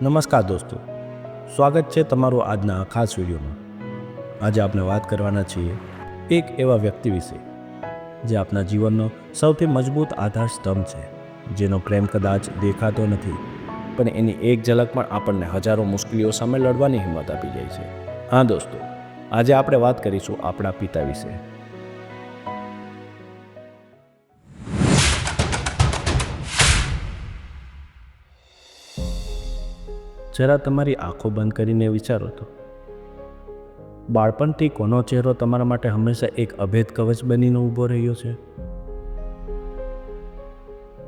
નમસ્કાર દોસ્તો. સ્વાગત છે તમારું આજના ખાસ વિડીયોમાં. આજે આપણે વાત કરવાના છીએ એક એવા વ્યક્તિ વિશે, જે આપણા જીવનનો સૌથી મજબૂત આધાર સ્તંભ છે, જેનો પ્રેમ કદાચ દેખાતો નથી, પણ એની એક ઝલક પણ આપણને હજારો મુશ્કેલીઓ સામે લડવાની હિંમત આપી જાય છે. હા દોસ્તો, આજે આપણે વાત કરીશું આપણા પિતા વિશે. જરા તમારી આંખો બંધ કરીને વિચારો તો. બાળપણથી કોનો ચહેરો તમારા માટે હંમેશા એક અભેદ કવચ બનીને ઊભો રહ્યો છે?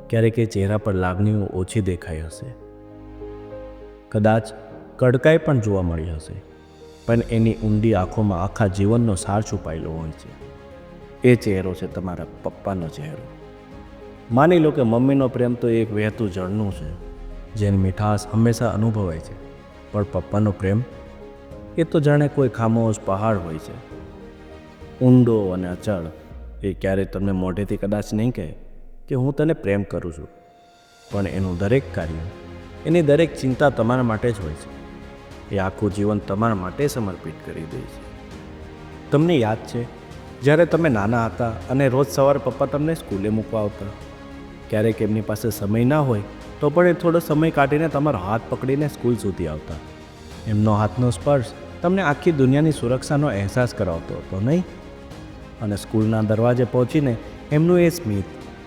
ક્યારેક એ ચહેરા પર લાગણીઓ ઓછી દેખાઈ હશે. કદાચ કડકાઈ પણ જોવા મળી હશે, પણ એની ઊંડી આંખોમાં આખા જીવનનો સાર છુપાયેલો હોય છે. એ ચહેરો છે તમારા પપ્પાનો ચહેરો. માની લો કે મમ્મીનો પ્રેમ તો એક વહેતું જળનું છે. જેની મીઠાશ હંમેશા અનુભવાય છે. પણ પપ્પાનો પ્રેમ, એ તો જાણે કોઈ ખામોશ પહાડ હોય છે. ઊંડો અને અચળ, એ ક્યારેય તમને મોઢેથી કદાચ નહીં કહે કે હું તને પ્રેમ કરું છું. પણ એનું દરેક કાર્ય, એની દરેક ચિંતા તમારા માટે જ હોય છે. એ આખું જીવન તમારા માટે સમર્પિત કરી દે છે. તમને યાદ છે, જ્યારે તમે નાના હતા અને રોજ સવારે પપ્પા તમને સ્કૂલે મૂકવા આવતા. ક્યારેક એમની પાસે સમય ના હોય તો પણ એ થોડો સમય કાઢીને તમારો હાથ પકડીને સ્કૂલ સુધી આવતા. એમનો હાથનો સ્પર્શ તમને આખી દુનિયાની સુરક્ષાનો અહેસાસ કરાવતો હતો, નહીં? અને સ્કૂલના દરવાજે પહોંચીને એમનું એ સ્મિત,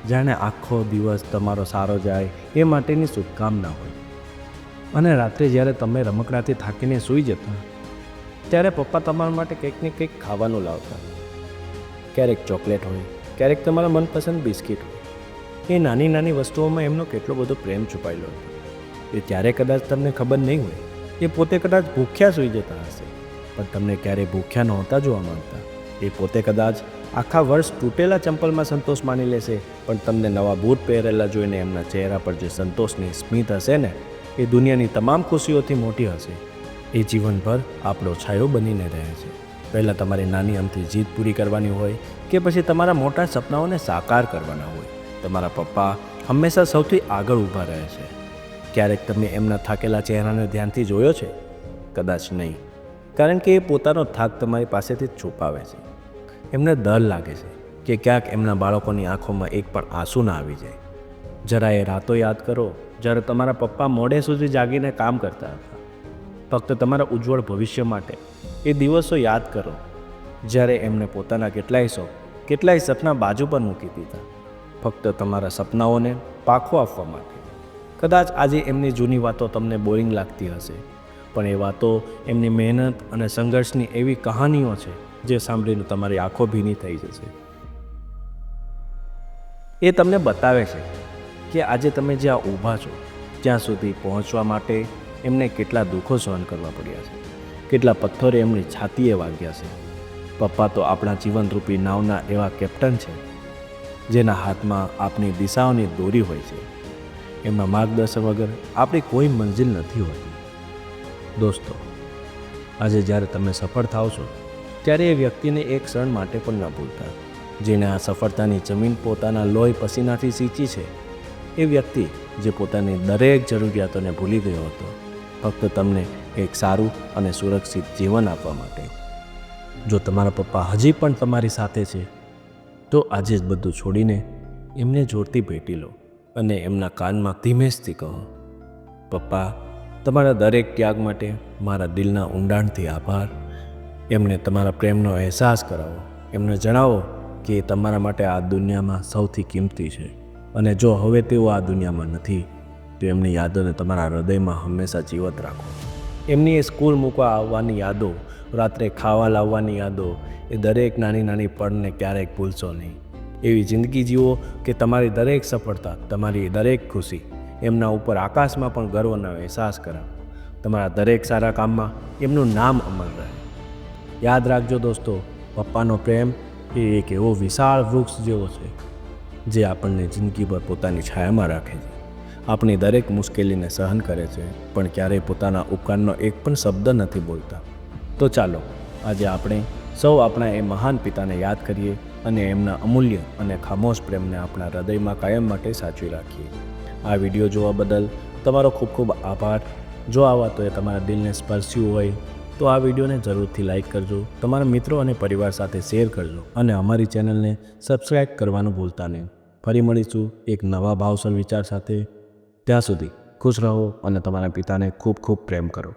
જાણે આખો દિવસ તમારો સારો જાય એ માટેની શુભકામના હોય. અને રાત્રે જ્યારે તમે રમકડાથી થાકીને સૂઈ જતા, ત્યારે પપ્પા તમારા માટે કંઈક ને કંઈક ખાવાનું લાવતા. ક્યારેક ચોકલેટ હોય, ક્યારેક તમારા મનપસંદ બિસ્કિટ હોય એ નાની નાની વસ્તુઓમાં એમનો કેટલો બધો પ્રેમ છુપાયેલો હતો. એ ત્યારે કદાચ તમને ખબર નહીં હોય, એ પોતે કદાચ ભૂખ્યા સૂઈ જતા હશે. પણ તમને ક્યારેય ભૂખ્યા નહોતા જોવા માંગતા. એ પોતે કદાચ આખા વર્ષ તૂટેલા ચંપલમાં સંતોષ માની લેશે, પણ તમને નવા બૂટ પહેરેલા જોઈને એમના ચહેરા પર જે સંતોષની સ્મિત હશે ને, એ દુનિયાની તમામ ખુશીઓથી મોટી હશે. એ જીવનભર આપણો છાયો બનીને રહે છે. પહેલાં તમારી નાની અમથી જીદ પૂરી કરવાની હોય કે પછી તમારા મોટા સપનાઓને સાકાર કરવાના હોય. તમારા પપ્પા હંમેશા સૌથી આગળ ઊભા રહે છે. ક્યારેક તમે એમના થાકેલા ચહેરાને ધ્યાનથી જોયો છે? કદાચ નહીં. કારણ કે એ પોતાનો થાક તમારી પાસેથી છુપાવે છે. એમને ડર લાગે છે કે ક્યાંક એમના બાળકોની આંખોમાં એક પણ આંસુ ના આવી જાય. જરા એ રાતો યાદ કરો, જ્યારે તમારા પપ્પા મોડે સુધી જાગીને કામ કરતા હતા. ફક્ત તમારા ઉજ્જવળ ભવિષ્ય માટે એ દિવસો યાદ કરો. જ્યારે એમને પોતાના કેટલાય શોખ કેટલાય સપના બાજુ પર મૂકી દીધા. ફક્ત તમારા સપનાઓને પાખો આપવા માટે. કદાચ આજે એમની જૂની વાતો તમને બોરિંગ લાગતી હશે, પણ એ વાતો એમની મહેનત અને સંઘર્ષની એવી કહાનીઓ છે જે સાંભળીને તમારી આંખો ભીની થઈ જશે. એ તમને બતાવે છે કે આજે તમે જ્યાં ઊભા છો, ત્યાં સુધી પહોંચવા માટે એમને કેટલા દુઃખો સહન કરવા પડ્યા છે, કેટલા પથ્થરે એમની છાતીએ વાગ્યા છે. પપ્પા તો આપણા જીવનરૂપી નાવના એવા કેપ્ટન છે. જેના હાથમાં આપની દિશાઓની દોરી હોય છે. એમના માર્ગદર્શન વગર આપણી કોઈ મંજિલ નથી હોતી. દોસ્તો, આજે જ્યારે તમે સફળ થાવ છો, ત્યારે એ વ્યક્તિને એક ક્ષણ માટે પણ ન ભૂલતા. જેણે આ સફળતાની જમીન પોતાના લોહી પસીનાથી સિંચી છે, એ વ્યક્તિ જે પોતાની દરેક જરૂરિયાતોને ભૂલી ગયો હતો, ફક્ત તમને એક સારું અને સુરક્ષિત જીવન આપવા માટે. જો તમારા પપ્પા હજી પણ તમારી સાથે છે તો આજે જ બધું છોડીને એમને જોડતી ભેટી લો અને એમના કાનમાં ધીમેશથી કહો, પપ્પા, તમારા દરેક ત્યાગ માટે મારા દિલના ઊંડાણથી આભાર. એમને તમારા પ્રેમનો અહેસાસ કરાવો. એમને જણાવો કે એ તમારા માટે આ દુનિયામાં સૌથી કિંમતી છે અને જો હવે તેઓ આ દુનિયામાં નથી, તો એમની યાદોને તમારા હૃદયમાં હંમેશા જીવત રાખો. એમની એ સ્કૂલ મૂકવા આવવાની યાદો રાત્રે ખાવા લાવવાની યાદો એ દરેક નાની નાની પળને ક્યારેક ભૂલશો નહીં. એવી જિંદગી જીવો કે તમારી દરેક સફળતા, તમારી દરેક ખુશી એમના ઉપર આકાશમાં પણ ગર્વનો અહેસાસ કરાવો. તમારા દરેક સારા કામમાં એમનું નામ અમર રહે. યાદ રાખજો દોસ્તો, પપ્પાનો પ્રેમ એ એક એવો વિશાળ વૃક્ષ જેવો છે, જે આપણને જિંદગીભર પોતાની છાયામાં રાખે છે. આપણી દરેક મુશ્કેલીને સહન કરે છે, પણ ક્યારેય પોતાના ઉપકારનો એક પણ શબ્દ નથી બોલતા. તો ચાલો, આજે આપણે સૌ આપણા એ મહાન પિતાને યાદ કરીએ અને એમના અમૂલ્ય અને ખામોશ પ્રેમને આપણા હૃદયમાં કાયમ માટે સાચવી રાખીએ. આ વીડિયો જોવા બદલ તમારો ખૂબ ખૂબ આભાર. જો આ વાતોએ તમારા દિલને સ્પર્શ્યું હોય, તો આ વિડીયોને જરૂરથી લાઈક કરજો, તમારા મિત્રો અને પરિવાર સાથે શેર કરજો અને અમારી ચેનલને સબસ્ક્રાઈબ કરવાનું ભૂલતા નહીં. ફરી મળીશું એક નવા ભાવસર વિચાર સાથે. ત્યાં સુધી ખુશ રહો અને તમારા પિતાને ખૂબ ખૂબ પ્રેમ કરો.